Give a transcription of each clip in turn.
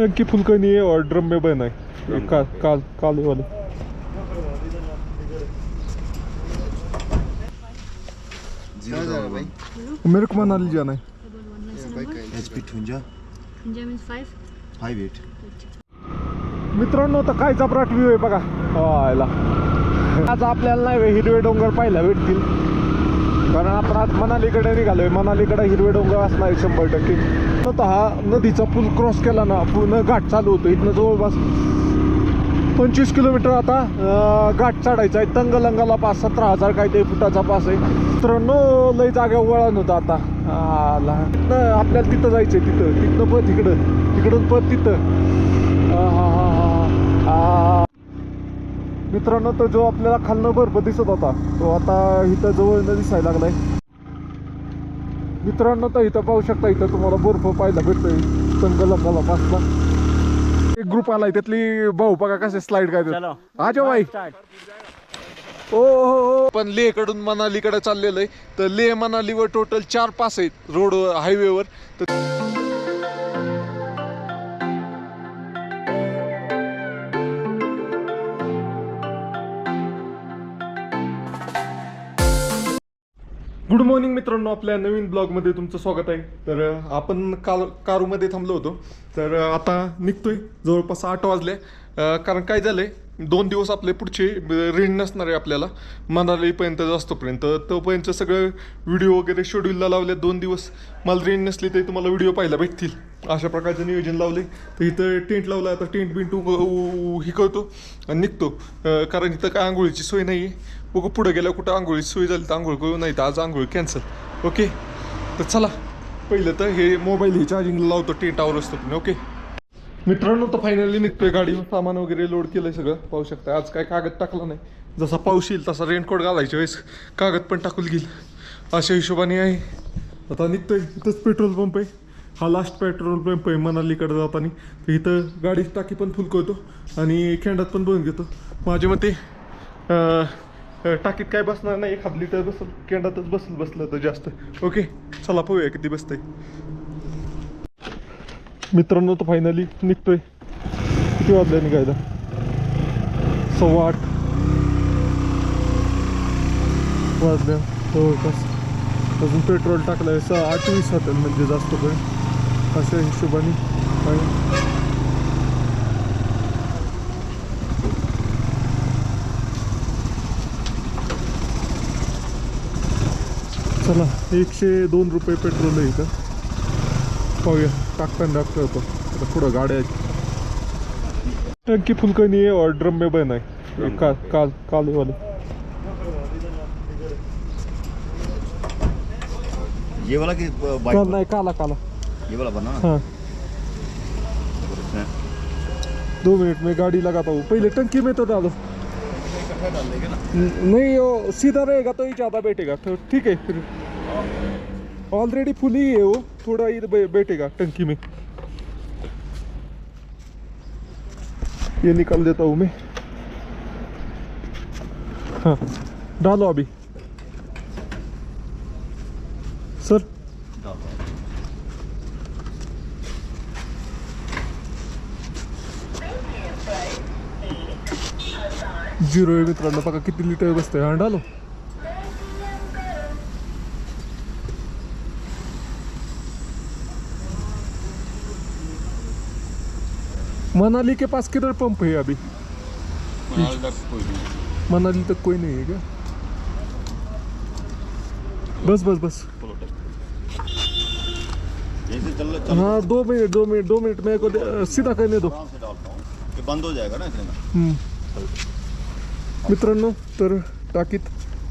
टंकी फुल का नहीं है और ड्रम में बना है का, काल काले वाले. मेरे को मनाली जाना है मित्रांनो तर काय चपराट व्ह्यू आहे बघा. हायला आज आपल्याला नाही हिरवे डोंगर पाहायला भेटतील. कारण आपण आज मनालीकडे निघालोय. मनालीकडे हिरवे डोंगर असणार आहे शंभर टक्के. स्वतः हा नदीचा पूल क्रॉस केला ना पूर्ण घाट चालू होतो. इथनं जवळपास पंचवीस किलोमीटर आता घाट चढायचा आहे. तंगलंगाला पास सतरा हजार काहीतरी फुटाचा पास आहे. मित्रांनो लय जागा वळण होतं आता. आला. तिथनं आपल्याला तिथं जायचं आहे तिथं. तिथनं पण तिकडं. तिकडून पण तिथं. आहाहाहा. मित्रांनो तो जो आपल्याला खालनं बर्फ दिसत होता तो आता इथं जवळ दिसायला लागलाय. मित्रांनो तर इथं पाहू शकता इथं तुम्हाला बर्फ पाहायला भेटतोय. संगलंगाला पासला एक ग्रुप आलाय त्यातली भाऊ बघा कसे स्लाइड काय हा जो भाई ओ हो हो. पण लेहकडून मनालीकडे चाललेलं आहे. तर लेह मनालीवर टोटल चार पास आहेत रोड हायवेवर तर गुड मॉर्निंग मित्रांनो आपल्या नवीन ब्लॉगमध्ये तुमचं स्वागत आहे. तर आपण काल कारूमध्ये थांबलो होतो. तर आता निघतोय. जवळपास आठ वाजले. कारण काय झालंय? दोन दिवस आपले पुढचे रेंज नसणार आहे आपल्याला. मनालीपर्यंत जास्तोपर्यंत. तोपर्यंत सगळं व्हिडिओ वगैरे शेड्यूलला लावले दोन दिवस. मला रेंज नसली तरी तुम्हाला व्हिडिओ पाहायला भेटतील. अशा प्रकारचं नियोजन लावले तर इथं टेंट लावला आता टेंट बिंट उ- ही करतो आणि निघतो. कारण इथं काय आंघोळीची सोय नाही आहे बघू पुढे गेल्या कुठं आंघोळीची सोय झाली तर आंघोळ करू नाही तर आज आंघोळ कॅन्सल ओके तर चला. पहिलं तर हे मोबाईल हे चार्जिंगला लावतो टेंटावर असतो पण ओके मित्रांनो तर फायनली निघतोय गाडीवर सामान वगैरे लोड केलंय सगळं. पाहू शकता आज काय कागद टाकला नाही. जसा पाऊस येईल तसा रेनकोट घालायच्या वेळेस कागद पण टाकून घेईल. अशा हिशोबाने आहे. आता निघतोय इथंच पेट्रोल पंप आहे. हा लास्ट पेट्रोल पंप आहे मनालीकडे जाताना. तर इथं गाडी टाकी पण फुल करतो आणि खेंडात पण बघून घेतो. माझ्या मते टाकीत काय बसणार नाही. एखाद लिटर बसल खेंडातच बसल बसलं तर जास्त. ओके चला पाहूया किती बसतंय. मित्रांनो तर फायनली निघतोय. किती वाजले निघायला? सव्वा आठ. वाजल्या जवळपास. अजून पेट्रोल टाकलंय. सहा आठ वीस होतं म्हणजे जास्त पण. अशा हिशोबाने. आणि चला एकशे दोन रुपये पेट्रोल आहे का पाहूया टाकताना टाकता होतो आता पुढं गाड्या आहेत टंकी फुल का नहीं है और ड्रम में बना है का, काल काले वाले ये वाला की काल नाही काला काला ये वाला बना हाँ दो मिनट में गाड़ी लगाता हूँ पहले टंकी में तो डालो नहीं वो सीधा रहेगा तो ही ज़्यादा बैठेगा तो ठीक है फिर ऑलरेडी फुल ही वो थोड़ा ही बैठेगा टंकी में ये निकाल देता हूँ मैं हाँ डालो अभी सर ज़ीरो मित्रांनो बघा लिटर बसतंय हा डालो मनाली के पास किधर पंप है अभी? मनाली तक कोई नहीं है। क्या? बस बस बस। हाँ दो मिनट दो मिनट दो मिनट मेरे को सीधा करने दो। हूँ। बंद हो जाएगा ना हम्म. मित्रांनो तर टाकीत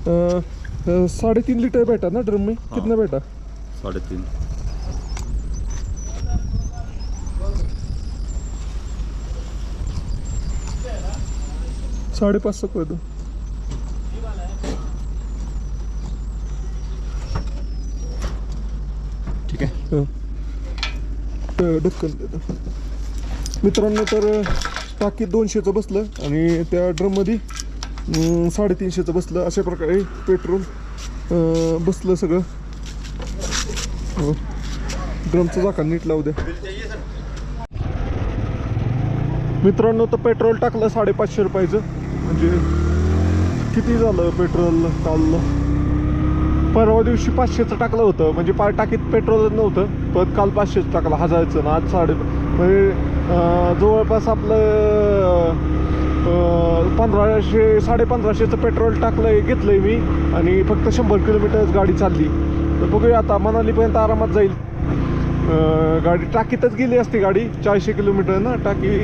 अं, साडेतीन लिटर भेटा ना ड्रम में? कितना भेटा साढ़े तीन साढ़े पाँच सौ कर दो. ठीक है हं. तर ढक्कन देतो. मित्रांनो तर टाकीत दोनशेचं बसलं आणि त्या ड्रममध्ये साडेतीनशेचं बसलं. अशा प्रकारे पेट्रोल बसलं सगळं. हो. ड्रमचं झाकण नीट लावू द्या. मित्रांनो तर पेट्रोल टाकलं साडेपाचशे रुपयाचं. म्हणजे किती झालं पेट्रोल काल? परवा दिवशी पाचशेचं टाकलं होतं. म्हणजे पा टाकीत पेट्रोल नव्हतं पण काल पाचशेचं टाकलं हजारचं. ना आज साडे म्हणजे जवळपास आपलं पंधराशे साडेपंधराशेचं पेट्रोल टाकलं घेतलं आहे मी. आणि फक्त शंभर किलोमीटर गाडी चालली. तर बघूया आता मनालीपर्यंत आरामात जाईल. गाडी टाकीतच गेली असती गाडी चारशे किलोमीटर ना. टाकी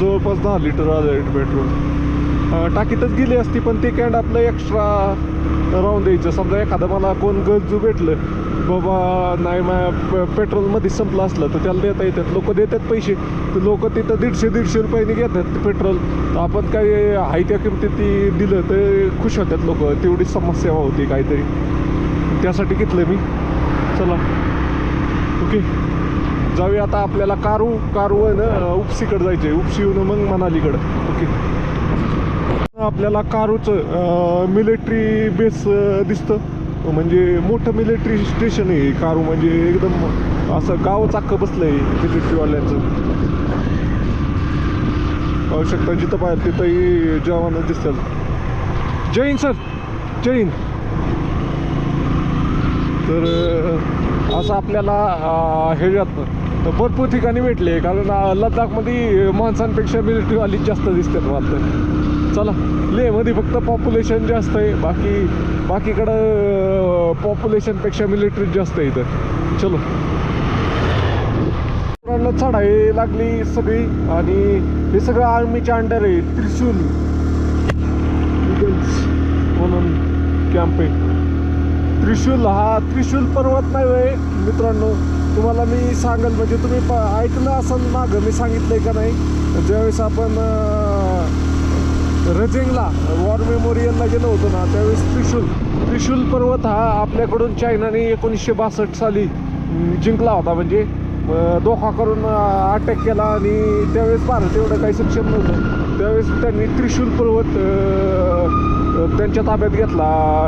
जवळपास दहा लिटर आलं पेट्रोल. टाकीतच गेली असती पण ते कॅन्ड आपलं एक्स्ट्रा राहून द्यायचं. समजा एखादं मला कोण गरजू भेटलं बाबा नाही मा पेट्रोलमध्ये संपलं असलं तर त्याला देता येतात. लोक देतात पैसे. तर लोक तिथं दीडशे दीडशे रुपयाने घेतात पेट्रोल. आपण काही आहे त्या किमतीत ती दिलं तर खुश होतात लोक. तेवढी समस्या होती काहीतरी. त्यासाठी घेतलं मी. चला. ओके. जाऊया आता आपल्याला कारू कारू आहे ना उपसीकडं जायचं आहे उपसीहून मग मनालीकडं. ओके. आपल्याला कारूचं मिलिटरी बेस दिसतं. म्हणजे मोठं मिलिटरी स्टेशन आहे कारू. म्हणजे एकदम असं गाव चाक्क बसलं आहे मिलिटरीवाल्यांचं पाहू शकता जिथं पाहिजे तिथंही जवान दिसतात. जय हिंद सर. जय हिंद. तर असं आपल्याला अं, ह्याच्यात भरपूर ठिकाणी भेटले. कारण लद्दाखमध्ये माणसांपेक्षा मिलिटरीवालीच जास्त दिसतात वाटतं. चला लेहमध्ये फक्त पॉप्युलेशन जास्त आहे. बाकी बाकीकडं पॉप्युलेशनपेक्षा मिलिटरी जास्त आहे इथं. चलो. पोरांना चढाई लागली सगळी आणि हे सगळं आर्मीच्या अंडर आहे. त्रिशूल. म्हणून कॅम्प आहे. त्रिशूल हा त्रिशूल पर्वत नाही आहे मित्रांनो. तुम्हाला मी सांगेल म्हणजे तुम्ही प ऐकलं असाल मागं मी सांगितलंय का नाही? ज्यावेळेस आपण रजिंगला वॉर मेमोरियलला गेलो होतो ना त्यावेळेस त्रिशूल त्रिशूल पर्वत हा आपल्याकडून चायनाने एकोणीसशे बासष्ट साली जिंकला होता. म्हणजे धोका करून अटॅक केला आणि त्यावेळेस भारत एवढं काही सक्षम नव्हतं. त्यावेळेस त्यांनी त्रिशूल पर्वत त्यांच्या ताब्यात घेतला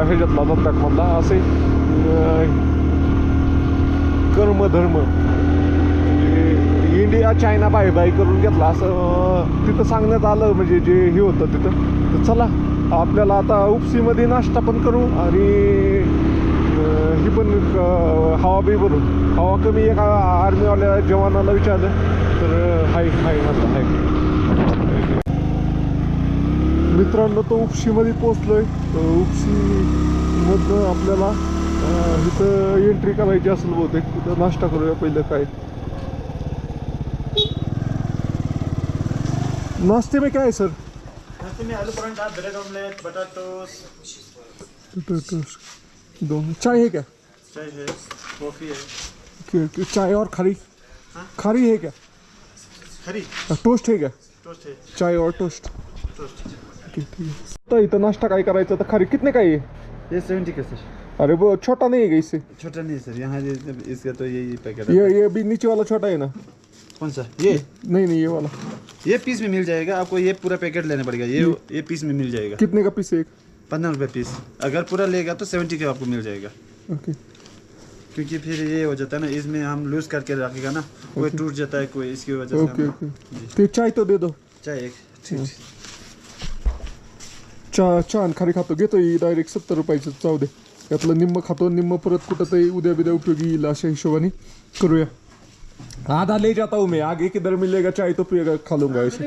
ह्याच्यातला लद्दाखमधला असे कर्मधर्म म्हणजे, इंडिया चायना बाय बाय करून घेतला. असं तिथं सांगण्यात आलं म्हणजे जे हे होतं तिथं तर चला आपल्याला आता उपसीमध्ये नाश्ता पण करू आणि ही पण हवा बी भरून. हवा कमी एका आर्मीवाल्या जवानाला विचारलं. तर हाय हाय म्हणलं हाय. मित्रांनो तो उपशीमध्ये पोचलोय आहे मधनं आपल्याला इथं एंट्री करायची असेल बहुतेक. तिथं नाश्ता करूया पहिलं काय? नाश्ते में क्या है सर? नाश्ते में आलू पराठा ब्रेड ऑमलेट बटाटो दोन चाय है क्या? चाय है कॉफ़ी है। क्या- क्या- चाय और खारी। खारी है क्या? हरी टोस्ट है क्या? टोस्ट है। चाय और टोस्ट टोस्ट ठीक है तर इथं नाश्ता काय करायचं तर खारी कितने का है ये? ये सेवेंटी का सर। अरे वो छोटा नहीं है इससे? छोटा नहीं है सर। यहाँ ये इसका तो यही पैकेट है। ये ये भी नीचे वाला छोटा है ना? कौन सा? ये? नहीं नहीं ये वाला। ये पीस में मिल जाएगा आपको ये पूरा पैकेट लेना पड़ेगा। ये ये पीस में मिल जाएगा। कितने का पीस एक? पंद्रह रुपये पीस अगर पूरा लेगा तो सेवेंटी का आपको मिल जाएगा। ओके। क्योंकि फिर ये हो जाता है ना इसमें हम लूज करके रखेगा ना कोई टूट जाता है कोई इसकी वजह से ओके ओके। ते चाय तो दे दो। चाय एक ठीक चहा चहा आणि खारी खातो घेतो ही डायरेक्ट सत्तर रुपयाचं जाऊ दे। यातलं निम्म खातो निम्म परत कुठं तरी उद्या बिद्या उपयोगी येईल अशा हिशोबाने करूया। आधा ले जाता हूँ मैं आगे किधर मिलेगा चाय तो पिएगा खा लूंगा ऐसे.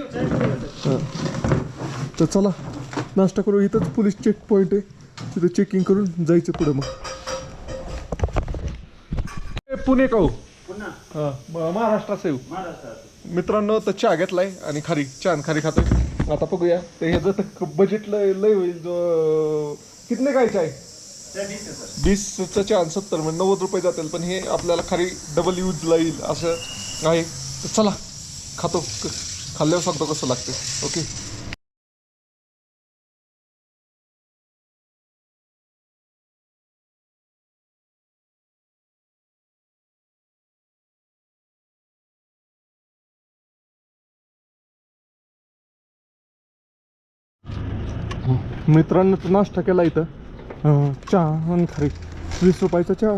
हाँ. तर चला नाश्ता करू. इथंच पोलीस चेक पॉईंट आहे. तिथं चेकिंग करून जायचं पुढे मग. पुणे का हो पुन्हा? हां महाराष्ट्राचं येऊ महाराष्ट्र मित्रांनो तर चहा घेतलाय आणि खारी आणि खारी खातोय. आता बघूया. तर ह्याचं तर बजेट लय लय होईल जो कितने काय चाय? वीसचं चहा आणि सत्तर म्हणजे नव्वद रुपये जातील पण हे आपल्याला खारी डबल यूजला येईल असं आहे. तर चला खातो. खाल्ल्यावर सांगतो कसं लागते. ओके मित्रांनो तर नाश्ता केला इथं. चहा आणि खारी. वीस रुपयाचा चहा.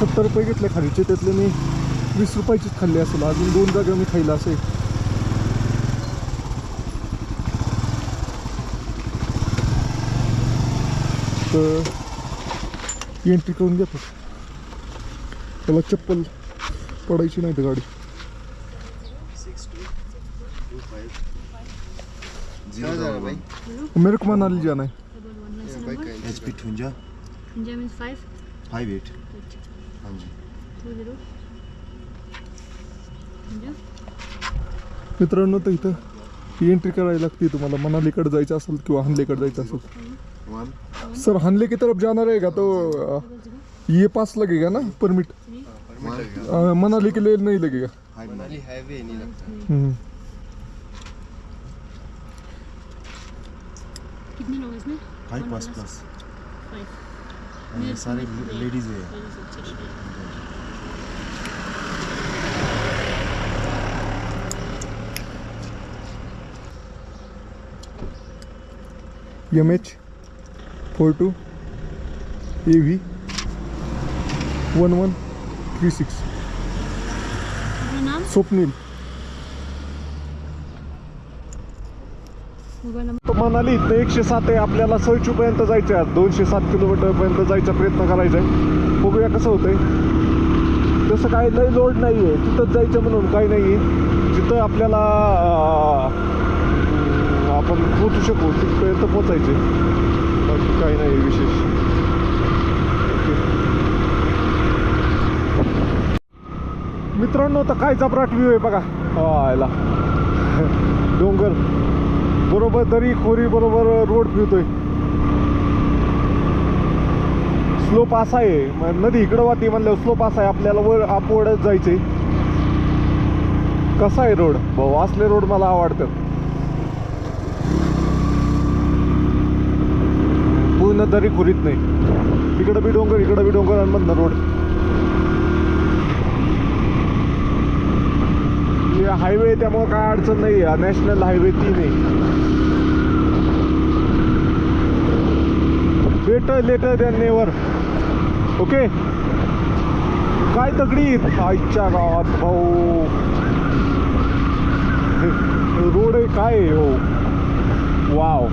सत्तर रुपये घेतले खारीचे त्यातले मी वीस रुपयाचीच खाल्ली असेल. अजून दोन जागा मी खाल्ला असेल. तर एंट्री करून घेतो त्याला चप्पल पडायची नाही तर गाडी. मेरे को मनाली जाना है। एच पी ठुंजा means five. Five eight Right. हाँ जी। Zero. Punjab. मित्रांनो तर इथं ही एंट्री करायला लागते तुम्हाला. मनालीकडे जायचं असेल किंवा हानलेकडे जायचं असेल. सर हानले की तरफ़ जाना रहेगा तो. ये पास लगेगा ना? परमिट मनाली के लिए नहीं लगेगा. मनाली हाईवे नहीं लगता. फाइव पास प्लस सारे लेडीज है M H four two A V one one three six Swapnil Manali इथं एकशे सात आहे. आपल्याला सळचूपर्यंत जायचं आहे. दोनशे सात किलोमीटरपर्यंत जायचा प्रयत्न करायचा आहे. बघूया कसं होतंय. तसं काही लय लोड नाही आहे तिथंच जायचं म्हणून काही नाही आहे जिथं आपल्याला आपण पोचू शकू तिथपर्यंत पोचायचे बाकी काही नाही विशेष. मित्रांनो तर काय चपराट व्ह्यू आहे बघा. हा, डोंगर. बरोबर दरी खोरी बरोबर रोड फिरतोय. स्लोप असा आहे. नदी इकडं वाटी म्हणल्यावर स्लोप असा आहे. आपल्याला वर अपवडच जायचंय. कसा आहे रोड? भाऊ असले रोड मला आवडतात. पूर्ण दरी खोरीत नाही. इकडं बी डोंगर इकडं बी डोंगर आणि मधनं रोड. हायवे त्यामुळे काय अडचण नाही आहे नॅशनल हायवे तीन आहे. Better later than never okay काय तगडी? आईच्या गावात भाऊ. रोड आहे काय आहे हो? वाव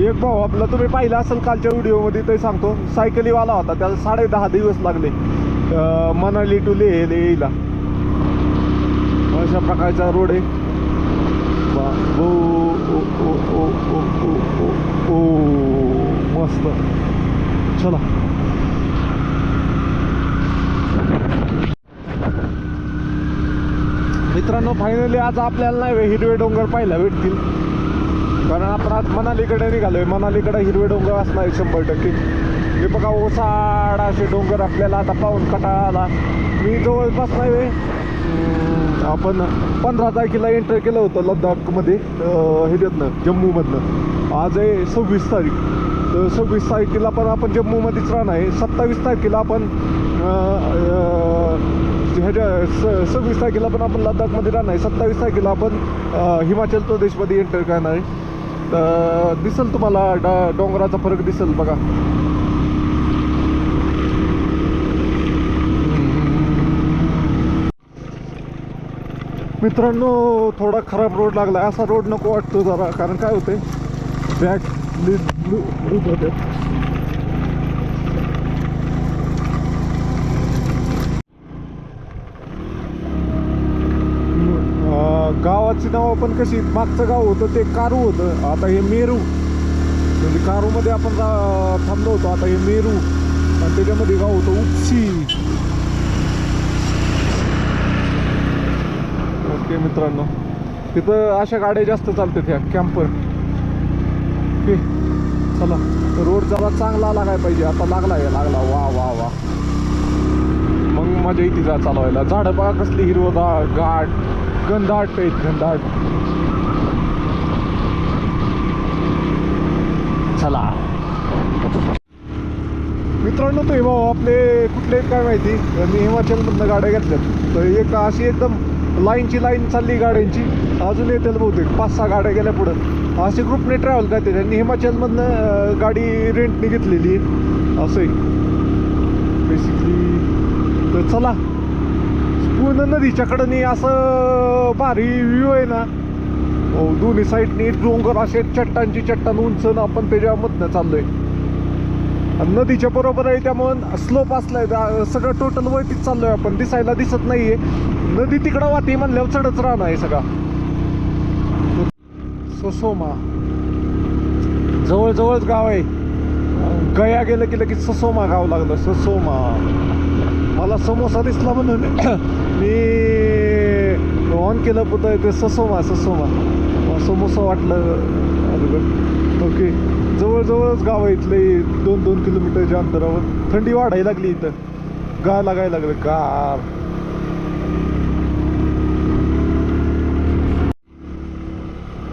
एक भाऊ आपला तुम्ही पाहिलं असेल कालच्या व्हिडिओमध्ये ते सांगतो. सायकलीवाला होता त्याला साडे दहा दिवस लागले. मनाली टू ले यायला अशा प्रकारचा रोड आहे. बा ओ ओ ओ ओ ओ ओ ओ ओ मस्त. चला. मित्रांनो फायनली आज आपल्याला नाही हिरवे डोंगर पाहायला भेटतील. कारण आपण आज मनालीकडे निघालोय. मनालीकडे हिरवे डोंगर असणार आहे शंभर टक्के. हे बघा ओसाड असे डोंगर आपल्याला आता पाहून कटाळा आला मी जवळपास नाही आपण पंधरा तारखेला एंटर केलं होतं लद्दाखमध्ये अं, ह्याच्यातनं जम्मूमधनं. आज आहे सव्वीस तारीख. तर सव्वीस तारखेला पण आपण जम्मूमध्येच राहणार आहे. सत्तावीस तारखेला आपण ह्याच्या स सव्वीस तारखेला पण आपण लद्दाखमध्ये राहणार आहे. सत्तावीस तारखेला आपण हिमाचल प्रदेशमध्ये एंटर करणार आहे. तर दिसेल तुम्हाला डा डोंगराचा फरक दिसेल बघा. मित्रांनो थोडा खराब रोड लागला. असा रोड नको वाटतो जरा कारण काय होते बॅक लूज होते. गावाची नावं पण कशी? मागचं गाव होतं ते कारू होतं. आता हे मेरू. म्हणजे कारूमध्ये आपण थांबलो होतो. आता हे मेरू. आणि त्याच्यामध्ये गाव होतं उपशी. आहे मित्रांनो. तिथं अशा गाड्या जास्त चालतात ह्या कॅम्पर ओके चला. रोड जरा चांगला लागायला पाहिजे? आता लागला आहे लागला. वा वा वा. मग मजा येते जा चालवायला. झाडं बघा कसली हिरवं गाठ. गंधाट आहेत गंधाट चला. मित्रांनो ते भाऊ आपले कुठले काय माहिती? मी हिमाचलमधनं गाड्या घेतल्यात. तर एक अशी एकदम लाईनची लाईन चालली गाड्यांची. अजून येतील बहुतेक पाच सहा गाड्या गेल्या पुढं. असे ग्रुपने ट्रॅव्हल करते त्यांनी हिमाचलमधनं गाडी रेंटने घेतलेली आहे. असं आहे. बेसिकली तर चला. पूर्ण नदीच्याकडं असं भारी व्ह्यू आहे ना. हो, दोन्ही साईडनी डोंगर असे चट्टांची चट्टान उंच आपण त्याच्यामधनं चाललो आहे नदीच्या बरोबर आहे त्यामुळं स्लोप असलाय त्या- सगळं टोटल वरतीच चाललोय आपण. दिसायला दिसत नाहीये. नदी तिकडं वाटी म्हणल्यावर चढच राहणार आहे सगळा. ससोमा जवळजवळच गाव आहे. गया गेलं की लगेच ससोमा गाव लागलं. ससोमा मला समोसा दिसला म्हणून मी ऑन केलं पुतं ते ससोमा ससोमा समोसा वाटलं. अगोदर जवळजवळच गाव आहे इथले दोन दोन किलोमीटरच्या अंतरावर. थंडी वाढायला लागली इथं. गार लागायला लागलं गार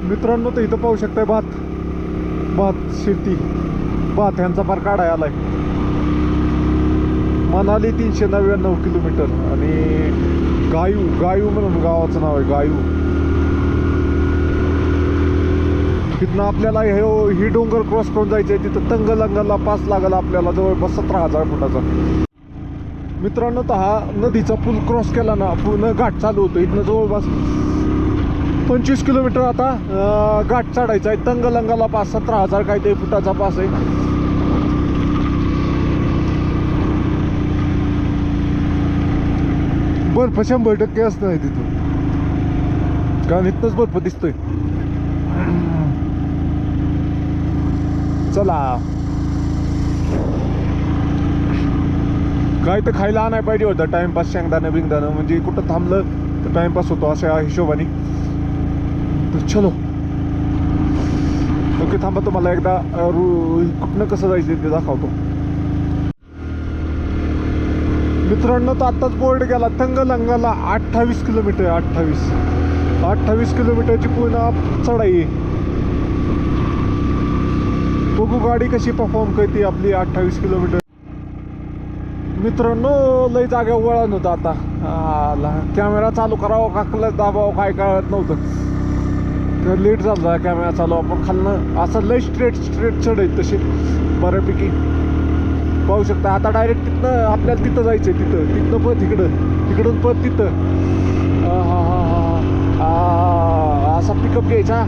मित्रांनो तर इथं पाहू शकताय भात. भात शेती. भात ह्यांचा फार काढाय आलाय. मनाली तीनशे नव्याण्णव किलोमीटर. आणि गायू गायू म्हणून गावाचं नाव आहे गायू. तिथनं आपल्याला हे ही डोंगर क्रॉस करून जायचंय तिथं तंगलंगाला पास लागला आपल्याला जवळपास सतरा हजार फुटाचा. मित्रांनो तर हा नदीचा पूल क्रॉस केला ना पूर्ण घाट चालू होतो. इथनं जवळपास पंचवीस किलोमीटर आता घाट चढायचा आहे. तंगलंगाला पास सतरा हजार काहीतरी फुटाचा पास आहे. बर्फ शंभर टक्के असतं आहे तिथून कारण इथनंच बर्फ दिसतोय. चला. काय तर खायला आणाय पाहिजे होतं. टाइमपास शेंगदाणं बिंगदाणं म्हणजे कुठं थांबलं तर टाइमपास होतो अशा हिशोबाने. तर चलो. ओके थांबा तुम्हाला एकदा रु- कुठनं कसं जायचं ते दाखवतो. मित्रांनो तर आत्ताच बोर्ड गेला. तंगलंगाला अठ्ठावीस किलोमीटर अठ्ठावीस. अठ्ठावीस किलोमीटरची पूर्ण चढाई आहे. बघू गाडी कशी परफॉर्म करते आपली अठ्ठावीस किलोमीटर मित्रांनो लय जागा वळण होतं आता. आला. कॅमेरा चालू करावं का? क्लच दाबावं काय कळत नव्हतं. तर लेट झाला कॅमेरा चालू. आपण खालनं असं लय स्ट्रेट स्ट्रेट चढ आहेत तसे बऱ्यापैकी. पाहू शकता आता डायरेक्ट तिथनं आपल्याला तिथं जायचं आहे तिथं. तिथनं पण तिकडं तिकडून पण तिथं. हा हा हा हा. आ, असा पिकअप घ्यायचा.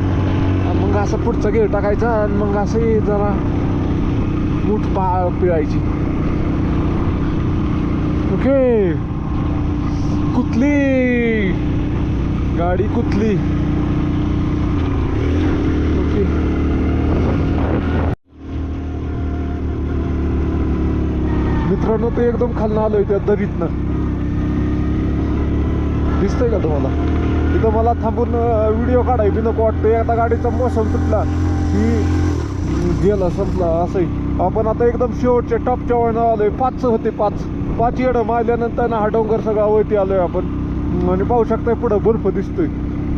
मग असं पुढचा गेअर टाकायचा आणि मग असे जरा मूठ पा पिळायची. ओके. कुठली? गाडी कुठली? ओके. मित्रांनो ते एकदम खालनं आलोय त्या दरीतनं. दिसतंय का तुम्हाला? तिथं मला थांबून व्हिडिओ काढाय बी नको वाटतं एकदा गाडीचा मोसम सुटला की गेला संपला असंही. आपण आता एकदम शेवटच्या टॉपच्या वळणावर आलोय. पाच होते पाच. पाच येडं मारल्यानंतर ना हा डोंगर सगळा वरती आलोय आपण. आणि पाहू शकताय पुढं बर्फ दिसतोय.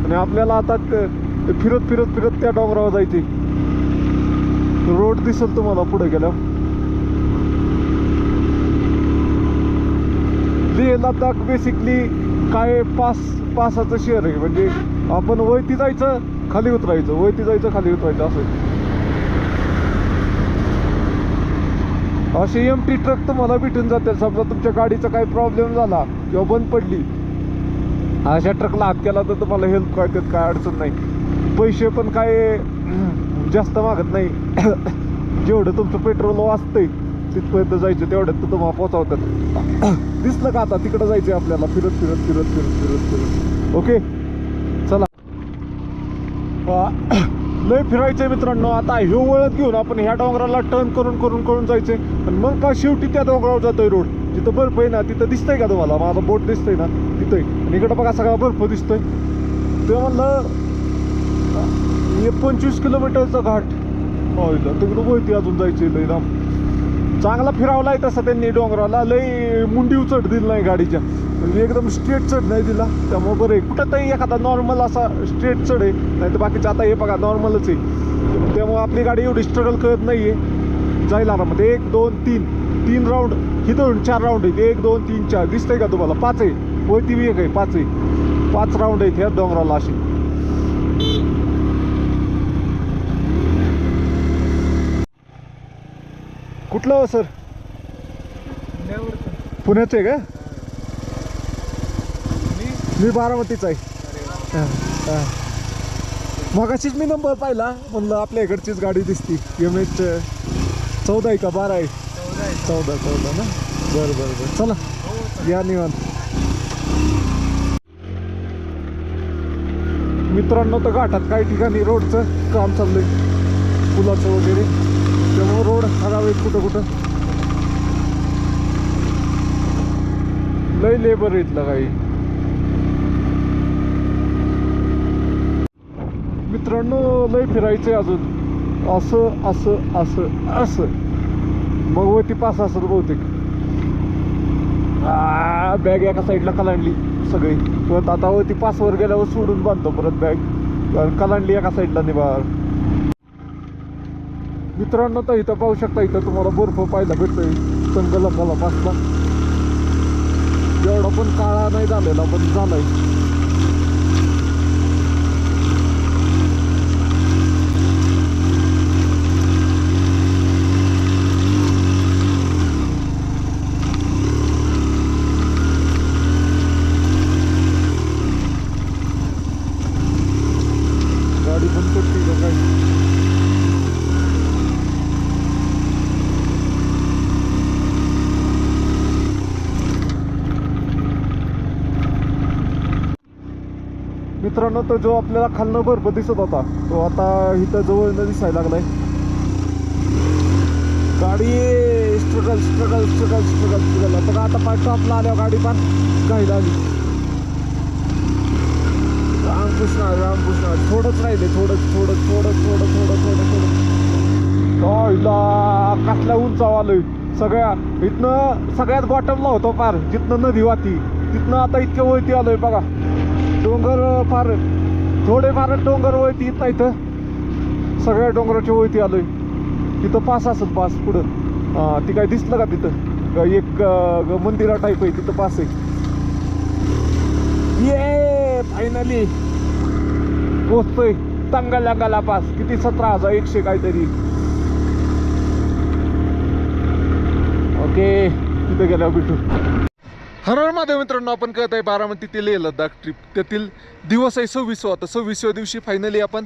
आणि आपल्याला आता ते- ते फिरत फिरत फिरत त्या डोंगरावर जायचे रोड दिसल तुम्हाला पुढे गेल्या लेह लद्दाख बेसिकली काय पास पासाचं शेअर आहे. म्हणजे आपण वयती जायचं खाली उतरायचं. वयती जायचं खाली उतरायचं असं असे एम टी ट्रक तुम्हाला भेटून जातील समजा तुमच्या गाडीचा काही प्रॉब्लेम झाला किंवा बंद पडली अशा ट्रकला हात केला तर तुम्हाला हेल्प करतात काय अडचण नाही. पैसे पण काय जास्त मागत नाही. जेवढं तुमचं पेट्रोल वाचतंय तिथपर्यंत जायचं तेवढ्यात तर तुम्हाला पोहोचवतात. दिसलं का आता? तिकडं जायचं आपल्याला. फिरत फिरत फिरत फिरत फिरत फिरत. ओके? चला. लय फिरायचंय मित्रांनो. आता ह्यो वळत घेऊन आपण ह्या डोंगराला टर्न करून करून करून जायचंय. आणि मग का शेवटी त्या डोंगरावर जातोय रोड जिथं बर्फ आहे ना तिथं दिसतंय का तुम्हाला? माझा बोट दिसतंय ना तिथं आहे. आणि इकडं बघा सगळा बर्फ दिसतोय. ते म्हणलं पंचवीस किलोमीटरचा घाट. हो तिकडं वरती अजून जायचे लय लांब. चांगला फिरावला आहे तसं त्यांनी डोंगराला. लई मुंडी उचट दिली नाही गाडीच्या. म्हणजे एकदम स्ट्रेट चढ नाही दिला. त्यामुळे बरं आहे. कुठं तरी एखादा नॉर्मल असा स्ट्रेट चढ आहे. नाही तर बाकीचं आता हे बघा नॉर्मलच आहे. त्यामुळे आपली गाडी एवढी स्ट्रगल करत नाही आहे जाईल आरामात एक दोन तीन. तीन राऊंड ही दोन चार राऊंड आहेत. एक दोन तीन चार. दिसतंय का तुम्हाला? पाच आहे. वरती एक आहे. पाच आहे. पाच राऊंड आहेत ह्या डोंगराला अशी. कुठलं हो सर? पुण्याचं आहे का? मी बारामतीच आहे. हां, हां. मगाशीच मी नंबर पाहिला. म्हणलं आपल्या इकडचीच गाडी दिसती. एम एच चौदा आहे का? बारा आहे. चौदा चौदा ना? बरं बरं बरं. चला या निवांत. मित्रांनो तर घाटात काही ठिकाणी रोडचं काम चाललंय. पुलाचं वगैरे. रोड खराब आहेत कुठं कुठं? लय लेबर इथलं काही. मित्रांनो लय फिरायचंय अजून. असं असं असं असं. मग पास असत बहुतेक. बॅग एका साईडला कलांडली सगळी. परत आता वरती पासवर गेल्यावर सोडून बांधतो परत बॅग कलांडली एका साईडला निभार मित्रांनो तर इथं पाहू शकता इथं तुम्हाला बर्फ पाहायला भेटतोय. संगलकाला पासला एवढा पण काळा नाही झालेला पण झालाय गाडी पण पडती का काय मित्रांनो तो जो आपल्याला खालनं बर्फ दिसत होता तो आता इथं जवळ दिसायला लागलाय. गाडी struggle struggle struggle struggle struggle बघा आता पाय टॉपला आल्यावर गाडी पण घायला आली. रामकृष्ण रामकृष्ण. थोडंच राहिले थोडं थोडं थोडं थोडं थोडं थोडं थोडं कायला कसल्या उंचाव आलोय. सगळ्या इथनं सगळ्यात बॉटमला होतो पार जिथनं नदी वाहती. तिथनं आता इतक्या वळती आलोय बघा. डोंगर फार थोडे फार डोंगर वळती येत नाही तर सगळ्या डोंगराच्या वळती आलोय. तिथं पास असत पास पुढं. ती काय दिसलं का तिथं? एक मंदिरा टाईप आहे तिथं पास आहे. ये फायनली पोचतोय तंगलंगाला पास. किती? सतरा हजार एकशे काहीतरी. ओके तिथे गेल्या भेटू. हरळ माधव मित्रांनो आपण कळत आहे बारामती ते लेह लद्दाख ट्रिप त्यातील दिवस आहे सव्वीसवा. आता सव्वीसव्या दिवशी फायनली आपण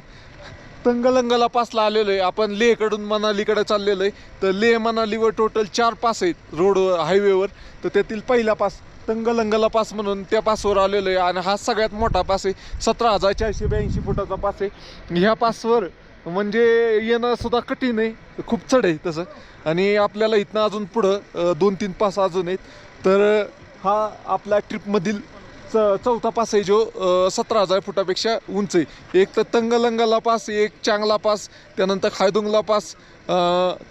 तंगलंगला पासला आलेलो आहे. आपण लेहकडून मनालीकडे चाललेलो आहे. तर लेह मनालीवर टोटल चार पास आहेत रोड हायवेवर तर त्यातील पहिला पास तंगलंगला पास म्हणून त्या पासवर आलेलो आहे. आणि हा सगळ्यात मोठा पास आहे. सतरा हजार चारशे ब्याऐंशी फुटाचा पास आहे. ह्या पासवर म्हणजे येणं सुद्धा कठीण आहे. खूप चढ आहे तसं. आणि आपल्याला इथनं अजून पुढं दोन तीन पास अजून आहेत. तर हा आपल्या ट्रिपमधील च चौथा पास आहे जो सतरा हजार फुटापेक्षा उंच आहे. एक तर तंगलंगाला पास एक चांगला पास त्यानंतर खायदुंगला पास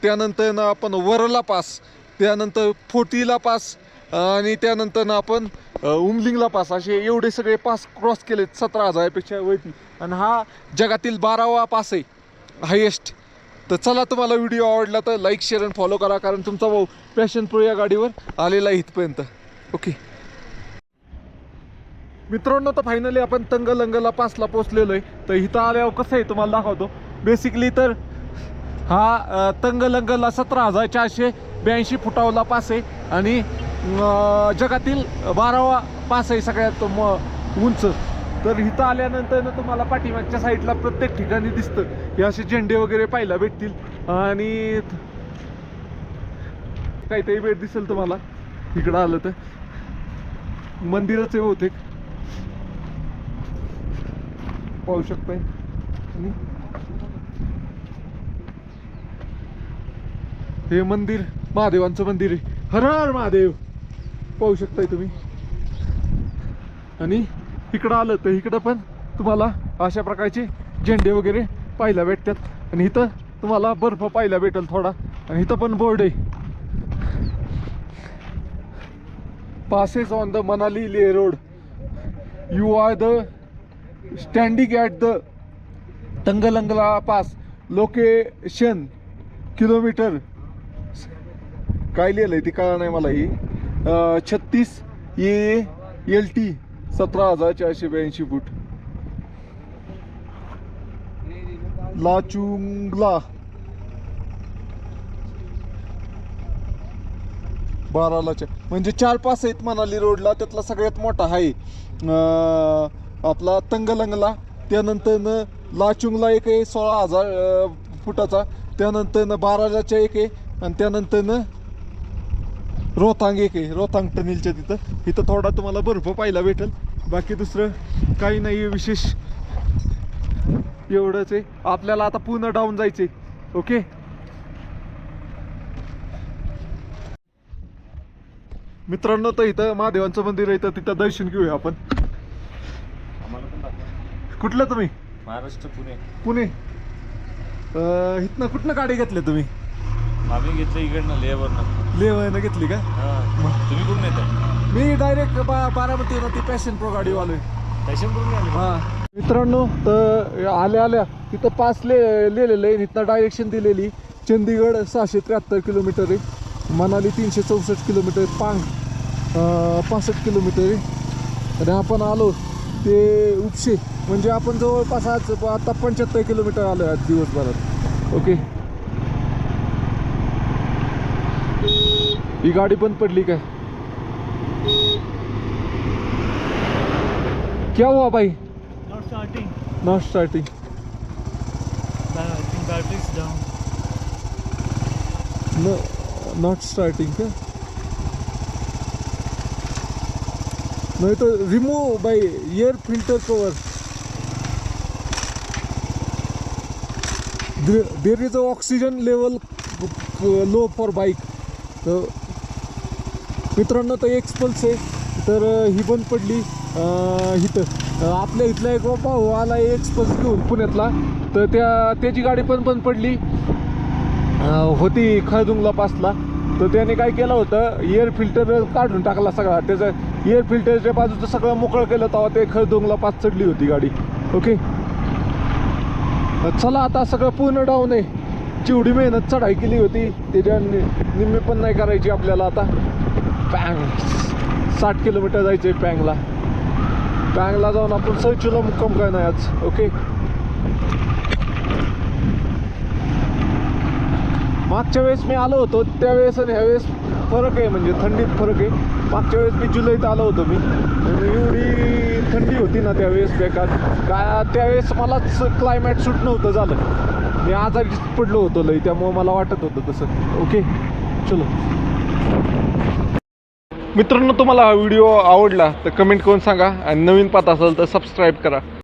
त्यानंतर ना आपण वरला पास त्यानंतर फोटीला पास आणि त्यानंतर ना आपण उमलिंगला पास. असे एवढे सगळे पास क्रॉस केले सतरा हजारापेक्षा वरती. आणि हा जगातील बारावा पास आहे हायेस्ट. तर चला तुम्हाला व्हिडिओ आवडला तर लाईक शेअर आणि फॉलो करा कारण तुमचा भाऊ पॅशन प्रो या गाडीवर आलेला आहे इथपर्यंत. ओके. मित्रांनो तर फायनली आपण तंगलंगला पासला पोचलेलो आहे तर इथं आल्यावर कसं आहे तुम्हाला दाखवतो. बेसिकली तर हा तंगलंगला सतरा हजार चारशे ब्याऐंशी फुटावला पास आहे. आणि जगातील बारावा पास आहे सगळ्यात म उंच. तर इथं आल्यानंतर ना तुम्हाला पाठीमागच्या साईडला प्रत्येक ठिकाणी दिसतं. हे असे झेंडे वगैरे पाहायला भेटतील. आणि काहीतरी भेट दिसेल तुम्हाला. इकडं आलं तर. मंदिरच आहे बहुतेक. पाहू शकताय. हे मंदिर महादेवांचं मंदिर आहे. हर हर महादेव. पाहू शकताय तुम्ही. आणि इकडं आलं तर इकडं पण तुम्हाला अशा प्रकारचे झेंडे वगैरे पाहायला भेटतात. आणि इथं तुम्हाला बर्फ पाहायला भेटेल थोडा. आणि इथं पण बोर्ड आहे. Passes on the Manali Leh road. You are the standing at the Tangalangla Pass. Location kilometre काय लिहिलंय ती कळा नाही मला ही छत्तीस ए एल टी सतरा हजार चारशे ब्याऐंशी फूट लाचुंगला बारालाच्या. म्हणजे चार पास आहेत मनाली रोडला त्यातला सगळ्यात मोठा आहे आपला तंगलंगला त्यानंतर लाचुंगला एक आहे सोळा हजार फुटाचा. त्यानंतर बारालाच्या एक आहे आणि त्यानंतर रोहतांग एक आहे रोहतांग टनेलच्या तिथं. इथं थोडा तुम्हाला बर्फ पाहायला भेटेल. बाकी दुसरं काही नाही आहे विशेष. एवढंच आहे. आपल्याला आता पुन्हा डाऊन जायचंय. ओके? मित्रांनो तर इथं महादेवांचं मंदिर आहे तर तिथं दर्शन घेऊया आपण. कुठलं तुम्ही? महाराष्ट्र पुणे. पुणे. अं, इथनं कुठनं गाडी घेतली तुम्ही? आम्ही घेतलं इकडनं लेवरनं लेवायनं घेतली का? हा. तुम्ही कुठून येता मी डायरेक्ट बा बारामती ती पॅशन प्रो गाडी वालोय स्टेशन कुठून आले हा. मित्रांनो तर आल्या आल्या. तिथं पास ले लिहिलेलं आहे. इथनं डायरेक्शन दिलेली. चंदीगड सहाशे त्र्याहत्तर किलोमीटर आहे. मनाली तीनशे चौसष्ट किलोमीटर पांग पासष्ट किलोमीटर आहे. आणि आपण आलो ते उपशे म्हणजे आपण जवळपास आज आता पंच्याहत्तर किलोमीटर आलो आज दिवसभरात. ओके? ही गाडी बंद पडली काय? क्या हुआ भाई? Not starting not starting not starting का नाही तर remove by air filter cover there is a oxygen level low for bike तर मित्रांनो तर एक्सपल्स आहे. तर uh, ही बंद पडली. Uh, इथं uh, आपल्या इथला एक बाबा हो आला एक्सपल्स घेऊन पुण्यातला. तर त्या त्याची गाडी पण बंद पडली. होती खळदुंगला पासला. तर त्याने काय केलं होतं एअर फिल्टर काढून टाकला सगळा. त्याचं एअर फिल्टरच्या बाजूचं सगळं मोकळं केलं तेव्हा ते खळदुंगला पास चढली होती गाडी. ओके? चला आता सगळं पूर्ण डाऊन आहे. चिवडी मेहनत चढाई केली होती त्याच्या नि- निम्मे पण नाही करायची आपल्याला आता. पँग साठ किलोमीटर जायचं आहे पँगला पँगला जाऊन आपण सैचूला मुक्काम काय नाही आज. ओके? मागच्या वेळेस मी आलो होतो त्यावेळेस आणि ह्यावेळेस फरक आहे म्हणजे थंडीत फरक आहे. मागच्या वेळेस मी जुलैत आलो होतो मी. एवढी थंडी होती ना त्यावेळेस बेकार. काय त्यावेळेस मलाच क्लायमॅट सूट नव्हतं झालं. मी आजारी पडलो होतो लई त्यामुळं मला वाटत होतं तसं. ओके चलो. मित्रांनो तुम्हाला हा व्हिडिओ आवडला तर कमेंट करून सांगा. आणि नवीन पाहत असेल तर सबस्क्राईब करा.